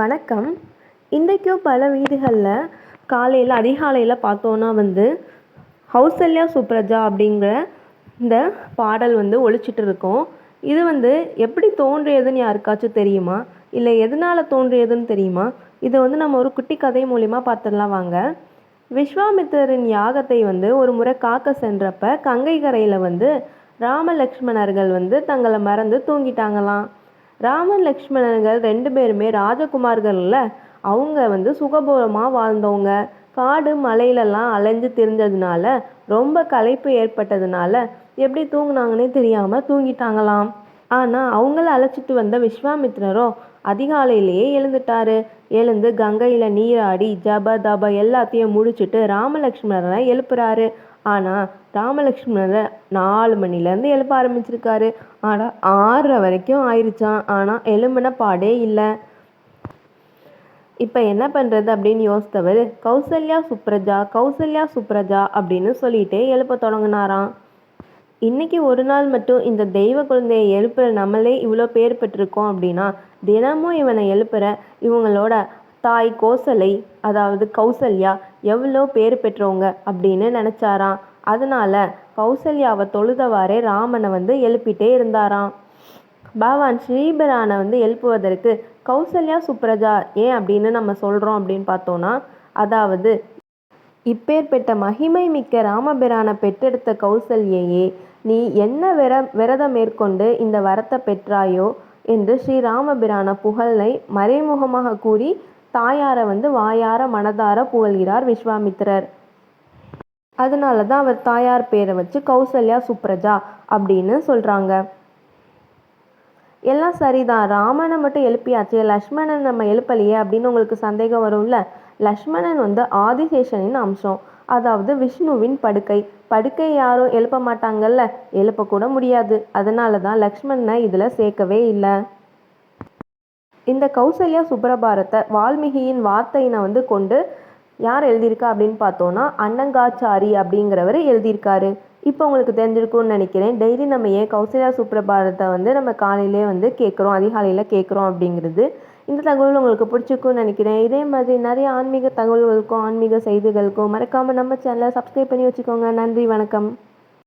வணக்கம். இன்றைக்கும் பல வீடுகளில் காலையில் அதிகாலையில் பார்த்தோன்னா வந்து ஹௌசல்யா சுப்ரஜா? அப்படிங்கிற இந்த பாடல் வந்து ஒழிச்சிட்டு இருக்கும். இது வந்து எப்படி தோன்றியதுன்னு யாருக்காச்சும் தெரியுமா? இல்லை எதனால் தோன்றியதுன்னு தெரியுமா? இதை வந்து நம்ம ஒரு குட்டி கதை மூலிமா பார்த்துடலாம் வாங்க. விஸ்வாமித்திரரின் யாகத்தை வந்து ஒரு முறை காக்க சென்றப்ப கங்கை கரையில் வந்து ராமலக்ஷ்மணர்கள் வந்து தங்களை மறந்து தூங்கிட்டாங்களாம். ராமன் லக்ஷ்மணர்கள் ரெண்டு பேருமே ராஜகுமார்கள்ல. அவங்க வந்து சுகபோகமாக வாழ்ந்தவங்க. காடு மலையிலலாம் அலைஞ்சு திரிஞ்சதுனால ரொம்ப களைப்பு ஏற்பட்டதுனால எப்படி தூங்கினாங்கன்னே தெரியாமல் தூங்கிட்டாங்களாம். ஆனால் அவங்கள அழைச்சிட்டு வந்த விஸ்வாமித்திரரோ அதிகாலையிலேயே எழுந்துட்டாரு. எழுந்து கங்கையில் நீராடி ஜப தப எல்லாத்தையும் முடிச்சுட்டு ராமலக்ஷ்மணரை எழுப்புறாரு. ஆனால் ராமலக்ஷ்மணர் நாலு மணிலேருந்து எழுப்ப ஆரம்பிச்சிருக்காரு. ஆனால் ஆறரை வரைக்கும் ஆயிடுச்சான் ஆனால் எழும்பின பாடே இல்லை. இப்போ என்ன பண்ணுறது அப்படின்னு யோசித்தவர் கௌசல்யா சுப்ரஜா கௌசல்யா சுப்ரஜா அப்படின்னு சொல்லிட்டே எழுப்ப தொடங்கினாராம். இன்னைக்கு ஒரு நாள் மட்டும் இந்த தெய்வ குழந்தையை எழுப்புற நம்மளே இவ்வளோ பேர் பெற்றிருக்கோம் அப்படின்னா தினமும் இவனை எழுப்புற இவங்களோட தாய் கோசலை அதாவது கௌசல்யா எவ்வளோ பேர் பெற்றவங்க அப்படின்னு நினச்சாராம். அதனால கௌசல்யாவை தொழுதவாறே ராமனை வந்து எழுப்பிட்டே இருந்தாராம். பகவான் ஸ்ரீபிரானை வந்து எழுப்புவதற்கு கௌசல்யா சுப்ரஜா ஏன் அப்படின்னு நம்ம சொல்கிறோம் அப்படின்னு பார்த்தோன்னா அதாவது இப்பேற்பட்ட மகிமை மிக்க ராமபிரானை பெற்றெடுத்த கௌசல்யையே நீ என்ன விர விரதம் மேற்கொண்டு இந்த வரத்தை பெற்றாயோ என்று ஸ்ரீ ராமபிரான புகழை மறைமுகமாக கூறி தாயாரை வந்து வாயார மனதார புகழ்கிறார் விஸ்வாமித்திரர். அதனால தான் அவர் தாயார் பேரை வச்சு கௌசல்யா சுப்ரஜா அப்படின்னு சொல்கிறாங்க எல்லாம் சரிதான். ராமனை மட்டும் எழுப்பியாச்சு. லக்ஷ்மணன் நம்ம எழுப்பலையே அப்படின்னு உங்களுக்கு சந்தேகம் வரும்ல? லக்ஷ்மணன் வந்து ஆதிசேஷனின் அம்சம். அதாவது விஷ்ணுவின் படுக்கை. படுக்கை யாரும் எழுப்ப மாட்டாங்கல்ல? எழுப்பக்கூட முடியாது. அதனால தான் லக்ஷ்மணனை இதில் சேர்க்கவே இல்லை. இந்த கௌசல்யா சுப்ரபாரத்தை வால்மீகியின் வார்த்தையினை வந்து கொண்டு யார் எழுதியிருக்கா அப்படின்னு பார்த்தோன்னா அன்னங்காச்சாரி அப்படிங்கிறவர் எழுதியிருக்காரு. இப்போ உங்களுக்கு தெரிஞ்சிருக்கும்னு நினைக்கிறேன். டெய்லி நம்ம ஏன் கௌசல்யா சுப்ரபாரத்தை வந்து நம்ம காலையிலே வந்து கேட்குறோம் அதிகாலையில் கேட்குறோம் அப்படிங்கிறது இந்த தகவல் உங்களுக்கு பிடிச்சிருக்கும்னு நினைக்கிறேன். இதே மாதிரி நிறைய ஆன்மீக தகவல்களுக்கும் ஆன்மீக செய்திகளுக்கும் மறக்காமல் நம்ம சேனலை சப்ஸ்கிரைப் பண்ணி வச்சுக்கோங்க. நன்றி வணக்கம்.